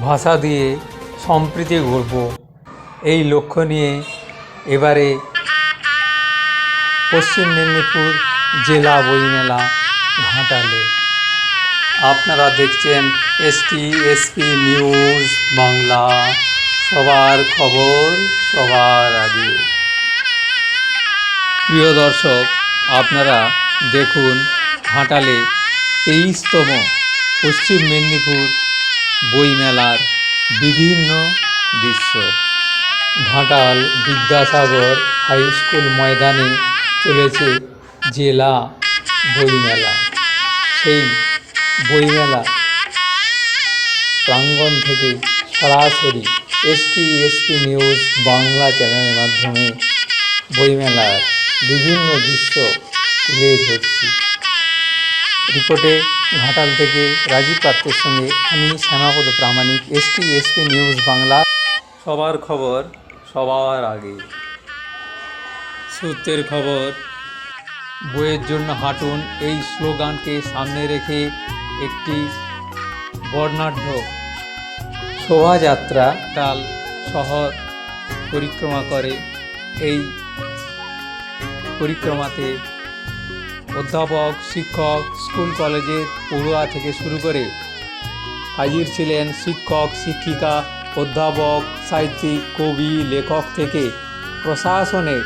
ভাষা দিয়ে সম্প্রীতি গড়ব। এই লক্ষ্য নিয়ে এবারে পশ্চিম মেদিনীপুর জেলা বইমেলা ঘাটালে। আপনারা দেখছেন এসটি, এসপি নিউজ বাংলা। সবার খবর সবার আগে। প্রিয় দর্শক, আপনারা দেখুন ঘাটালে তেইশতম পশ্চিম মেদিনীপুর বইমেলার বিভিন্ন দৃশ্য। ঘাটাল বিদ্যাসাগর হাই স্কুল ময়দানে চলেছে জেলা বইমেলা। সেই বইমেলা প্রাঙ্গণ থেকে সরাসরি এসটি এসপি নিউজ বাংলা চ্যানেলের মাধ্যমে বইমেলার বিভিন্ন দৃশ্য তুলে ধরছি। রিপোর্টে ঘাটাল থেকে রাজীব পাত্রের সঙ্গে আমি Shyamapada Pramanik, ST, SP news Bangla. সবার খবর সবার আগে। সূত্রের খবর, বইয়ের জন্য হাঁটুন এই স্লোগানকে সামনে রেখে একটি বর্ণাঢ্য শোভাযাত্রা টাল শহর পরিক্রমা করে। এই পরিক্রমাতে অধ্যাপক, শিক্ষক, স্কুল কলেজের পড়ুয়া থেকে শুরু করে হাজির ছিলেন শিক্ষক, শিক্ষিকা, অধ্যাপক, সাহিত্যিক, কবি, লেখক থেকে প্রশাসনের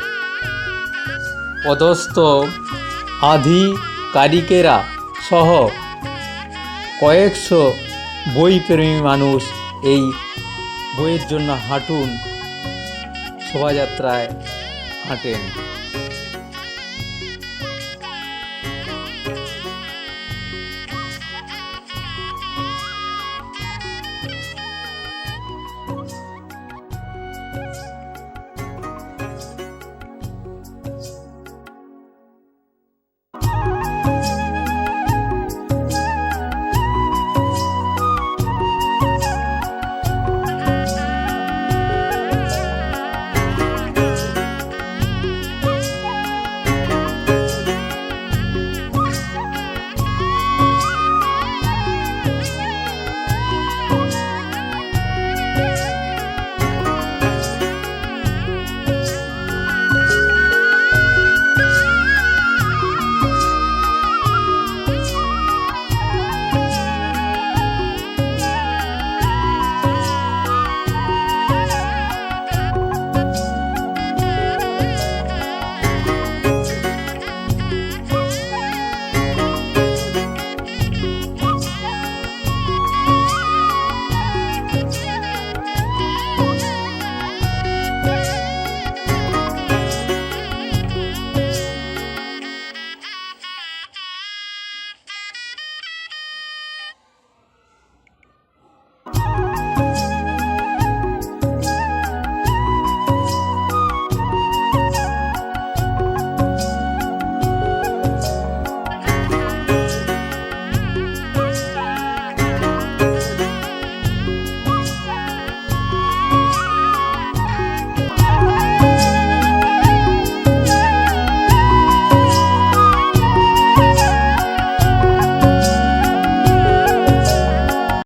পদস্থ আধিকারিকেরা সহ কয়েকশো বইপ্রেমী মানুষ এই বইয়ের জন্য হাঁটুন শোভাযাত্রায় হাঁটেন।